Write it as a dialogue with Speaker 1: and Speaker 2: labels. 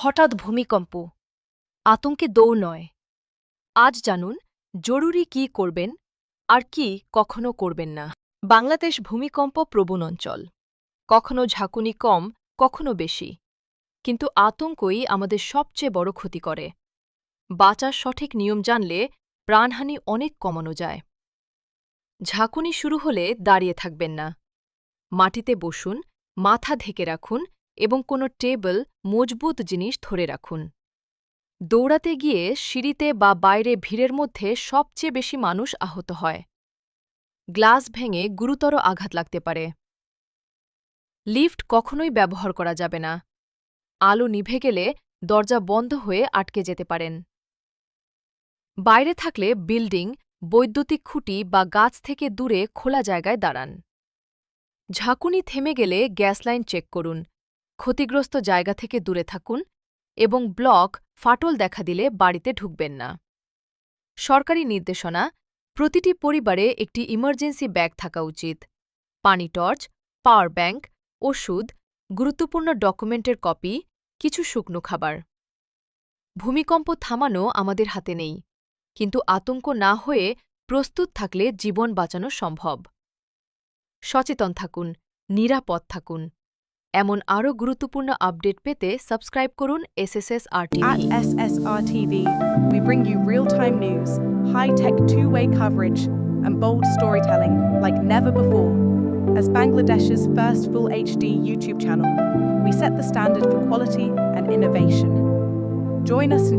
Speaker 1: হঠাৎ ভূমিকম্প। আতঙ্কে দৌ নয়। আজ জানুন, জরুরি কি করবেন, আর কি কখনো করবেন না। বাংলাদেশ ভূমিকম্প প্রবণ অঞ্চল। কখনো ঝাঁকুনি কম, কখনো বেশি। কিন্তু আতঙ্কই আমাদের সবচেয়ে বড় ক্ষতি করে। বাঁচার সঠিক নিয়ম জানলে প্রাণহানি অনেক কমানো যায়। ঝাঁকুনি শুরু হলে দাঁড়িয়ে থাকবেন না। মাটিতে বসুন, মাথা ঢেকে রাখুন এবং কোনো টেবল, মজবুত জিনিস ধরে রাখুন। দৌড়াতে গিয়ে সিঁড়িতে বা বাইরে ভিড়ের মধ্যে সবচেয়ে বেশি মানুষ আহত হয়। গ্লাস ভেঙে গুরুতর আঘাত লাগতে পারে। লিফট কখনোই ব্যবহার করা যাবে না। আলো নিভে গেলে দরজা বন্ধ হয়ে আটকে যেতে পারেন। বাইরে থাকলে বিল্ডিং, বৈদ্যুতিক খুঁটি বা গাছ থেকে দূরে খোলা জায়গায় দাঁড়ান। ঝাঁকুনি থেমে গেলে গ্যাস লাইন চেক করুন। ক্ষতিগ্রস্ত জায়গা থেকে দূরে থাকুন এবং ব্লক ফাটল দেখা দিলে বাড়িতে ঢুকবেন না। সরকারি নির্দেশনা, প্রতিটি পরিবারে একটি ইমার্জেন্সি ব্যাগ থাকা উচিত। পানি টর্চ, পাওয়ার ব্যাংক, ওষুধ, গুরুত্বপূর্ণ ডকুমেন্টের কপি, কিছু শুকনো খাবার। ভূমিকম্প থামানো আমাদের হাতে নেই, কিন্তু আতঙ্ক না হয়ে প্রস্তুত থাকলে জীবন বাঁচানো সম্ভব। সচেতন থাকুন, নিরাপদ থাকুন। এমন আরও গুরুত্বপূর্ণ আপডেট পেতে সাবস্ক্রাইব করুন এসএসএস আর
Speaker 2: At SSR TV, we bring you real time news, high tech two way coverage, and bold storytelling like never before. As Bangladesh's first full HD YouTube channel, we set the standard for quality and innovation. Join us in